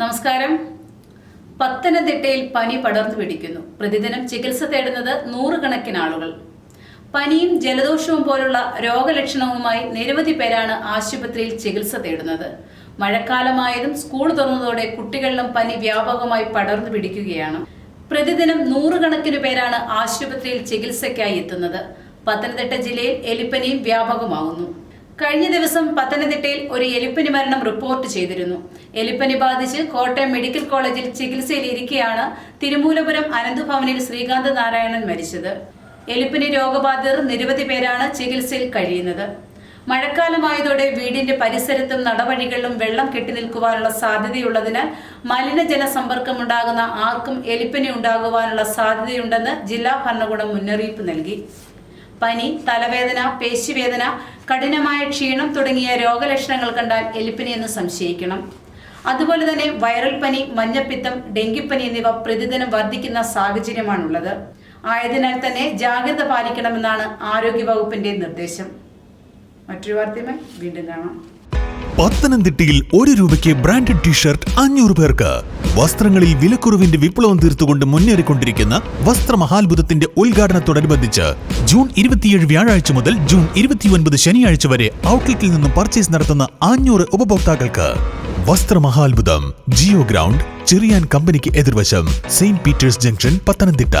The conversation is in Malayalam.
നമസ്കാരം. പത്തനംതിട്ടയിൽ പനി പടർന്നു പിടിക്കുന്നു. പ്രതിദിനം ചികിത്സ തേടുന്നത് നൂറുകണക്കിന് ആളുകൾ. പനിയും ജലദോഷവും പോലുള്ള രോഗലക്ഷണവുമായി നിരവധി പേരാണ് ആശുപത്രിയിൽ ചികിത്സ തേടുന്നത്. മഴക്കാലമായതും സ്കൂൾ തുറന്നതോടെ കുട്ടികളിലും പനി വ്യാപകമായി പടർന്നു പിടിക്കുകയാണ്. പ്രതിദിനം നൂറുകണക്കിന് പേരാണ് ആശുപത്രിയിൽ ചികിത്സയ്ക്കായി എത്തുന്നത്. പത്തനംതിട്ട ജില്ലയിൽ എലിപ്പനിയും വ്യാപകമാകുന്നു കഴിഞ്ഞ ദിവസം പത്തനംതിട്ടയിൽ ഒരു എലിപ്പനി മരണം റിപ്പോർട്ട് ചെയ്തിരുന്നു. എലിപ്പനി ബാധിച്ച് കോട്ടയം മെഡിക്കൽ കോളേജിൽ ചികിത്സയിലിരിക്കെയാണ് തിരുമൂലപുരം അനന്തഭവനിൽ ശ്രീകാന്ത് നാരായണൻ മരിച്ചത്. എലിപ്പനി രോഗബാധിതർ നിരവധി പേരാണ് ചികിത്സയിൽ കഴിയുന്നത്. മഴക്കാലമായതോടെ വീടിന്റെ പരിസരത്തും നടവഴികളിലും വെള്ളം കെട്ടിനിൽക്കുവാനുള്ള സാധ്യതയുള്ളതിനാൽ മലിനജല സമ്പർക്കമുണ്ടാകുന്ന ആർക്കും എലിപ്പനി ഉണ്ടാകുവാനുള്ള സാധ്യതയുണ്ടെന്ന് ജില്ലാ ഭരണകൂടം മുന്നറിയിപ്പ് നൽകി. പനി തലവേദന പേശിവേദന കഠിനമായ ക്ഷീണം തുടങ്ങിയ രോഗലക്ഷണങ്ങൾ കണ്ടാൽ എലിപ്പനി എന്ന് സംശയിക്കണം. അതുപോലെ തന്നെ വൈറൽ പനി മഞ്ഞപ്പിത്തം ഡെങ്കിപ്പനി എന്നിവ പ്രതിദിനം വർദ്ധിക്കുന്ന സാഹചര്യമാണുള്ളത്. ആയതിനാൽ തന്നെ ജാഗ്രത പാലിക്കണമെന്നാണ് ആരോഗ്യവകുപ്പിന്റെ നിർദ്ദേശം. മറ്റൊരു വാർത്തയുമായി വീണ്ടും കാണാം. പത്തനംതിട്ടയിൽ ഒരു രൂപയ്ക്ക് ബ്രാൻഡഡ് ടീഷർട്ട് അഞ്ഞൂറ് പേർക്ക്. വസ്ത്രങ്ങളിൽ വിലക്കുറവിന്റെ വിപ്ലവം തീർത്തുകൊണ്ട് മുന്നേറിക്കൊണ്ടിരിക്കുന്ന വസ്ത്രമഹാത്ഭുതത്തിന്റെ ഉദ്ഘാടനത്തോടനുബന്ധിച്ച് ജൂൺ ഇരുപത്തിയേഴ് വ്യാഴാഴ്ച മുതൽ ജൂൺ ഇരുപത്തിയൊൻപത് ശനിയാഴ്ച വരെ ഔട്ട്ലെറ്റിൽ നിന്നും പർച്ചേസ് നടത്തുന്ന അഞ്ഞൂറ് ഉപഭോക്താക്കൾക്ക് വസ്ത്രമഹാത്ഭുതം ജിയോ ഗ്രൗണ്ട് ചെറിയാൻ കമ്പനിക്ക് എതിർവശം സെയിന്റ് പീറ്റേഴ്സ് ജംഗ്ഷൻ പത്തനംതിട്ട.